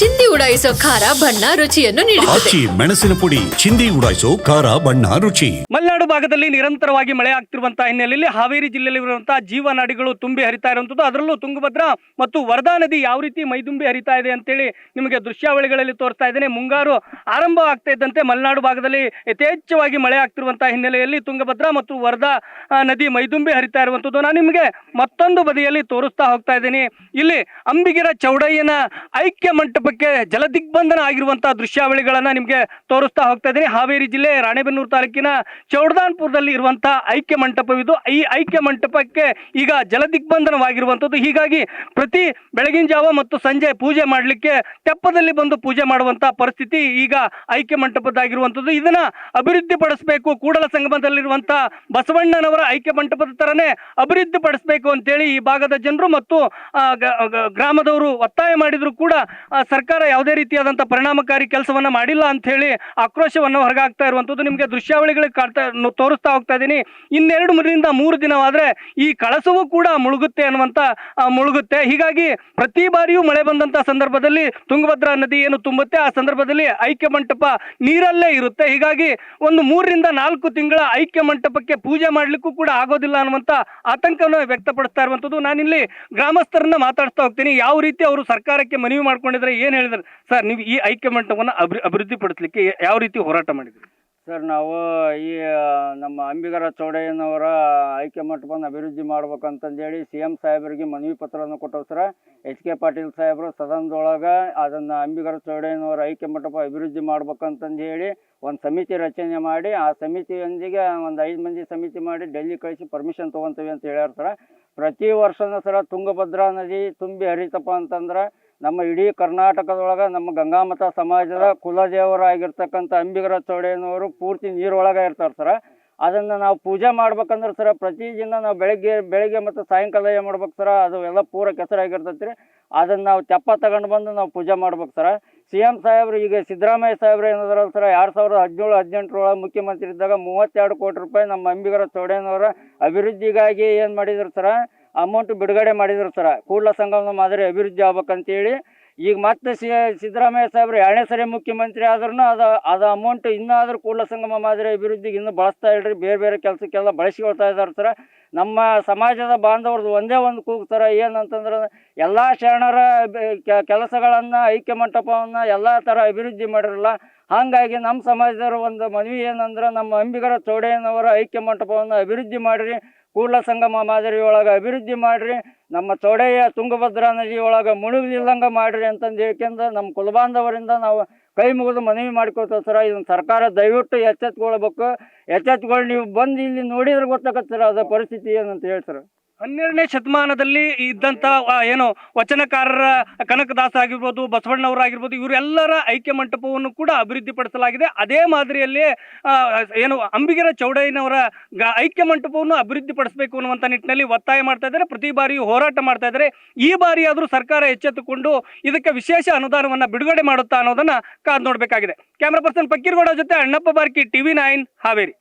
ಚಿಂದಿ ಉಡಾಯಿಸೋ ಖಾರ ಬಣ್ಣ ರುಚಿಯನ್ನು ನೀಡುತ್ತದೆ. ಆಚಿ ಮೆಣಸಿನ ಪುಡಿ ಚಿಂದಿ ಉಡಾಯಿಸೋ ಖಾರ ಬಣ್ಣ ರುಚಿ. ಮಲೆನಾಡು ಭಾಗದಲ್ಲಿ ನಿರಂತರವಾಗಿ ಮಳೆ ಆಗ್ತಿರುವಂತಹ ಹಿನ್ನೆಲೆಯಲ್ಲಿ ಹಾವೇರಿ ಜಿಲ್ಲೆಯಲ್ಲಿ ಇರುವಂತಹ ಜೀವನಾಡಿಗಳು ತುಂಬಿ ಹರಿತಾ ಇರುವಂತದ್ದು ಅದರಲ್ಲೂ ತುಂಗಭದ್ರಾ ಮತ್ತು ವರದಾ ನದಿ ಯಾವ ರೀತಿ ಮೈದುಂಬಿ ಹರಿತಾ ಇದೆ ಅಂತೇಳಿ ನಿಮಗೆ ದೃಶ್ಯಾವಳಿಗಳಲ್ಲಿ ತೋರಿಸ್ತಾ ಇದ್ದೇನೆ. ಮುಂಗಾರು ಆರಂಭ ಆಗ್ತಾ ಇದ್ದಂತೆ ಮಲೆನಾಡು ಭಾಗದಲ್ಲಿ ಯಥೇಚ್ಛವಾಗಿ ಮಳೆ ಆಗ್ತಿರುವಂತಹ ಹಿನ್ನೆಲೆಯಲ್ಲಿ ತುಂಗಭದ್ರಾ ಮತ್ತು ವರದಾ ಆ, ನದಿ ಮೈದುಂಬಿ ಹರಿತಾ ಇರುವಂತದ್ದು ನಾನು ನಿಮಗೆ ಮತ್ತೊಂದು ಬದಿಯಲ್ಲಿ ತೋರಿಸ್ತಾ ಹೋಗ್ತಾ ಇದ್ದೀನಿ. ಇಲ್ಲಿ ಅಂಬಿಗಿರ ಚೌಡಯ್ಯನ ಐಕ್ಯ ಮಂಟಪಕ್ಕೆ ಜಲದಿಗ್ಬಂಧನ ಆಗಿರುವಂತಹ ದೃಶ್ಯಾವಳಿಗಳನ್ನ ನಿಮಗೆ ತೋರಿಸ್ತಾ ಹೋಗ್ತಾ ಇದ್ದೀನಿ. ಹಾವೇರಿ ಜಿಲ್ಲೆ ರಾಣೆಬೆನ್ನೂರು ತಾಲೂಕಿನ ಚೌಡದಾನ್ಪುರದಲ್ಲಿ ಇರುವಂತಹ ಐಕ್ಯ ಮಂಟಪವಿದು. ಈ ಐಕ್ಯ ಮಂಟಪಕ್ಕೆ ಈಗ ಜಲದಿಗ್ಬಂಧನವಾಗಿರುವಂಥದ್ದು. ಹೀಗಾಗಿ ಪ್ರತಿ ಬೆಳಗಿನ ಜಾವ ಮತ್ತು ಸಂಜೆ ಪೂಜೆ ಮಾಡಲಿಕ್ಕೆ ತೆಪ್ಪದಲ್ಲಿ ಬಂದು ಪೂಜೆ ಮಾಡುವಂತಹ ಪರಿಸ್ಥಿತಿ ಈಗ ಐಕ್ಯ ಮಂಟಪದಾಗಿರುವಂಥದ್ದು ಇದನ್ನ ಅಭಿವೃದ್ಧಿ ಪಡಿಸಬೇಕು ಕೂಡಲ ಸಂಗಮದಲ್ಲಿರುವಂತಹ ಬಸವಣ್ಣನವರ ಐಕ್ಯ ಮಂಟಪದ ತರನೇ ಅಭಿವೃದ್ಧಿ ಪಡಿಸಬೇಕು ಅಂತೇಳಿ ಈ ಭಾಗದ ಜನರು ಮತ್ತು ಗ್ರಾಮದವರು ಒತ್ತಾಯ ಮಾಡಿದ್ರು ಕೂಡ ಆ, ಸರ್ಕಾರ ಯಾವುದೇ ರೀತಿಯಾದಂಥ ಪರಿಣಾಮಕಾರಿ ಕೆಲಸವನ್ನ ಮಾಡಿಲ್ಲ ಅಂತ ಹೇಳಿ ಆಕ್ರೋಶವನ್ನು ಹೊರಗಾಗ್ತಾ ಇರುವಂಥದ್ದು ನಿಮಗೆ ದೃಶ್ಯಾವಳಿಗಳಿಗೆ ಕಾಡ್ತಾ ತೋರಿಸ್ತಾ ಹೋಗ್ತಾ ಇದ್ದೀನಿ. ಇನ್ನೆರಡು ಮೂರರಿಂದ ಮೂರು ದಿನವಾದ್ರೆ ಈ ಕಳಸವೂ ಕೂಡ ಮುಳುಗುತ್ತೆ ಅನ್ನುವಂಥ ಮುಳುಗುತ್ತೆ. ಹೀಗಾಗಿ ಪ್ರತಿ ಬಾರಿಯೂ ಮಳೆ ಬಂದಂಥ ಸಂದರ್ಭದಲ್ಲಿ ತುಂಗಭದ್ರಾ ನದಿ ಏನು ತುಂಬುತ್ತೆ, ಆ ಸಂದರ್ಭದಲ್ಲಿ ಐಕ್ಯ ಮಂಟಪ ನೀರಲ್ಲೇ ಇರುತ್ತೆ. ಹೀಗಾಗಿ ಒಂದು ಮೂರರಿಂದ ನಾಲ್ಕು ತಿಂಗಳ ಐಕ್ಯ ಮಂಟಪಕ್ಕೆ ಪೂಜೆ ಮಾಡ್ಲಿಕ್ಕೂ ಕೂಡ ಆಗೋದಿಲ್ಲ ಅನ್ನುವಂಥ ಆತಂಕವನ್ನು ವ್ಯಕ್ತಪಡಿಸ್ತಾ ಇರುವಂಥದ್ದು. ನಾನಿಲ್ಲಿ ಗ್ರಾಮಸ್ಥರನ್ನ ಮಾತಾಡ್ತಾ ಹೋಗ್ತೀನಿ. ಯಾವ ರೀತಿ ಅವರು ಸರ್ಕಾರಕ್ಕೆ ಮನವಿ ಮಾಡ್ಕೊಂಡಿದ್ರೆ ಏನು ಹೇಳಿದ್ರು? ಸರ್, ನೀವು ಈ ಐಕ್ಯ ಮಂಟಪವನ್ನು ಅಭಿ ಅಭಿವೃದ್ಧಿ ಪಡಿಸ್ಲಿಕ್ಕೆ ಯಾವ ರೀತಿ ಹೋರಾಟ ಮಾಡಿದ್ರಿ? ಸರ್, ನಾವು ಈ ನಮ್ಮ ಅಂಬಿಗರ ಚೌಡಯ್ಯನವರ ಐಕ್ಯ ಮಟ್ಟವನ್ನು ಅಭಿವೃದ್ಧಿ ಮಾಡ್ಬೇಕಂತಂದೇಳಿ ಸಿ ಎಂ ಸಾಹೇಬರಿಗೆ ಮನವಿ ಪತ್ರವನ್ನು ಕೊಟ್ಟವು ಸರ್. ಎಚ್ ಕೆ ಪಾಟೀಲ್ ಸಾಹೇಬರು ಸದನದೊಳಗೆ ಅದನ್ನು ಅಂಬಿಗರ ಚೌಡಯ್ಯನವರ ಐಕ್ಯ ಮಂಟಪ ಅಭಿವೃದ್ಧಿ ಮಾಡ್ಬೇಕಂತಂದು ಹೇಳಿ ಒಂದು ಸಮಿತಿ ರಚನೆ ಮಾಡಿ, ಆ ಸಮಿತಿಯೊಂದಿಗೆ ಒಂದು ಐದು ಮಂದಿ ಸಮಿತಿ ಮಾಡಿ ಡೆಲ್ಲಿ ಕಳಿಸಿ ಪರ್ಮಿಷನ್ ತೊಗೊತೀವಿ ಅಂತ ಹೇಳಿರ್ತಾರೆ ಪ್ರತಿ ವರ್ಷನೂ ಸರ, ತುಂಗಭದ್ರಾ ನದಿ ತುಂಬಿ ಹರಿತಪ್ಪ ಅಂತಂದ್ರೆ ನಮ್ಮ ಇಡೀ ಕರ್ನಾಟಕದೊಳಗೆ, ನಮ್ಮ ಗಂಗಾಮತ ಸಮಾಜದ ಕುಲದೇವರಾಗಿರ್ತಕ್ಕಂಥ ಅಂಬಿಗರ ಚೌಡಯ್ಯನವರು ಪೂರ್ತಿ ನೀರೊಳಗೆ ಇರ್ತಾರೆ ಸರ. ಅದನ್ನು ನಾವು ಪೂಜೆ ಮಾಡ್ಬೇಕಂದ್ರೆ ಸರ ಪ್ರತಿದಿನ ನಾವು ಬೆಳಗ್ಗೆ ಬೆಳಗ್ಗೆ ಮತ್ತು ಸಾಯಂಕಾಲ ಏನು ಮಾಡ್ಬೇಕು ಸರ, ಅದು ಎಲ್ಲ ಪೂರ ಕೆಸರಾಗಿರ್ತೈತೆ ರೀ ಅದನ್ನು ನಾವು ತೆಪ್ಪ ತಗೊಂಡು ಬಂದು ನಾವು ಪೂಜೆ ಮಾಡ್ಬೇಕು ಸರ. ಸಿ ಎಂ ಸಾಹೇಬ್ರು, ಈಗ ಸಿದ್ದರಾಮಯ್ಯ ಸಾಹೇಬ್ರು ಏನಾದ್ರಲ್ಲ ಸರ, ಎರಡು ಸಾವಿರದ ಹದಿನೇಳು, ಹದಿನೆಂಟರೊಳಗೆ ಮುಖ್ಯಮಂತ್ರಿ ಇದ್ದಾಗ ಮೂವತ್ತೆರಡು ಕೋಟಿ ರೂಪಾಯಿ ನಮ್ಮ ಅಂಬಿಗರ ಚೌಡಯ್ಯನವರ ಅಭಿವೃದ್ಧಿಗಾಗಿ ಏನು ಮಾಡಿದ್ರು ಸರ ಅಮೌಂಟ್ ಬಿಡುಗಡೆ ಮಾಡಿದ್ರು ಕೂಡಲ ಸಂಗಮದ ಮಾದರಿ ಅಭಿವೃದ್ಧಿ ಆಗ್ಬೇಕಂತೇಳಿ ಈಗ ಮತ್ತೆ ಸಿ ಸಿದ್ದರಾಮಯ್ಯ ಸಾಹೇಬ್ರು ಎರಡನೇ ಸರಿ ಮುಖ್ಯಮಂತ್ರಿ ಆದ್ರೂ ಅದು ಅದು ಅಮೌಂಟ್ ಇನ್ನಾದರೂ ಕೂಡಲ ಸಂಗಮ ಮಾದರಿ ಅಭಿವೃದ್ಧಿಗೆ ಇನ್ನೂ ಬಳಸ್ತಾ ಇಲ್ರಿ. ಬೇರೆ ಬೇರೆ ಕೆಲಸಕ್ಕೆಲ್ಲ ಬಳಸಿಕೊಳ್ತಾ ಇದ್ದಾರೆ ಸರ. ನಮ್ಮ ಸಮಾಜದ ಬಾಂಧವ್ರದ್ದು ಒಂದೇ ಒಂದು ಕೂಗು ಸರ. ಏನಂತಂದ್ರೆ ಎಲ್ಲ ಶರಣರ ಕೆಲಸಗಳನ್ನು, ಐಕ್ಯ ಮಂಟಪವನ್ನು ಎಲ್ಲ ಥರ ಅಭಿವೃದ್ಧಿ ಮಾಡಿರಲ್ಲ. ಹಾಗಾಗಿ ನಮ್ಮ ಸಮಾಜದವ್ರ ಒಂದು ಮನವಿ ಏನಂದ್ರೆ ನಮ್ಮ ಅಂಬಿಗರ ಚೌಡಯ್ಯನವರ ಐಕ್ಯ ಮಂಟಪವನ್ನು ಅಭಿವೃದ್ಧಿ ಮಾಡಿರಿ. ಕೂಡಲ ಸಂಗಮ ಮಾದರಿಯೊಳಗೆ ಅಭಿವೃದ್ಧಿ ಮಾಡಿರಿ, ನಮ್ಮ ತೊಡೆಯ ತುಂಗಭದ್ರಾ ನದಿ ಒಳಗೆ ಮುಳುಗಲಿಲ್ಲಂಗೆ ಮಾಡಿರಿ ಅಂತಂದು ಹೇಳ್ಕೊಂಡು ನಮ್ಮ ಕುಲಬಾಂಧವರಿಂದ ನಾವು ಕೈ ಮುಗಿದು ಮನವಿ ಮಾಡ್ಕೋತ ಸರ ಇದನ್ನ ಸರ್ಕಾರ ದಯವಿಟ್ಟು ಎಚ್ಚೆತ್ಕೊಳ್ಬೇಕು. ಎಚ್ಚೆತ್ಕೊಳ್ಳಿ ನೀವು ಬಂದು ಇಲ್ಲಿ ನೋಡಿದ್ರೆ ಗೊತ್ತಾಗತ್ತೆ ಸರ್ ಅದ ಪರಿಸ್ಥಿತಿ ಏನಂತ ಹೇಳಿ ಸರ್ ಹನ್ನೆರಡನೇ ಶತಮಾನದಲ್ಲಿ ಇದ್ದಂಥ ಏನು ವಚನಕಾರರ ಕನಕದಾಸ ಆಗಿರ್ಬೋದು, ಬಸವಣ್ಣವರಾಗಿರ್ಬೋದು, ಇವರೆಲ್ಲರ ಐಕ್ಯ ಮಂಟಪವನ್ನು ಕೂಡ ಅಭಿವೃದ್ಧಿಪಡಿಸಲಾಗಿದೆ. ಅದೇ ಮಾದರಿಯಲ್ಲಿ ಏನು ಅಂಬಿಗರ ಚೌಡಯ್ಯನವರ ಐಕ್ಯ ಮಂಟಪವನ್ನು ಅಭಿವೃದ್ಧಿಪಡಿಸಬೇಕು ಅನ್ನುವಂಥ ನಿಟ್ಟಿನಲ್ಲಿ ಒತ್ತಾಯ ಮಾಡ್ತಾ ಇದ್ದಾರೆ, ಪ್ರತಿ ಬಾರಿಯೂ ಹೋರಾಟ ಮಾಡ್ತಾ ಇದ್ದಾರೆ. ಈ ಬಾರಿ ಆದರೂ ಸರ್ಕಾರ ಎಚ್ಚೆತ್ತುಕೊಂಡು ಇದಕ್ಕೆ ವಿಶೇಷ ಅನುದಾನವನ್ನು ಬಿಡುಗಡೆ ಮಾಡುತ್ತಾ ಅನ್ನೋದನ್ನು ಕಾದು ನೋಡಬೇಕಾಗಿದೆ. ಕ್ಯಾಮ್ರಾ ಪರ್ಸನ್ ಪಕ್ಕೀರ್ಗೌಡ ಜೊತೆ ಅಣ್ಣಪ್ಪ ಬಾರ್ಕಿ, ಟಿವಿ ನೈನ್ ಹಾವೇರಿ.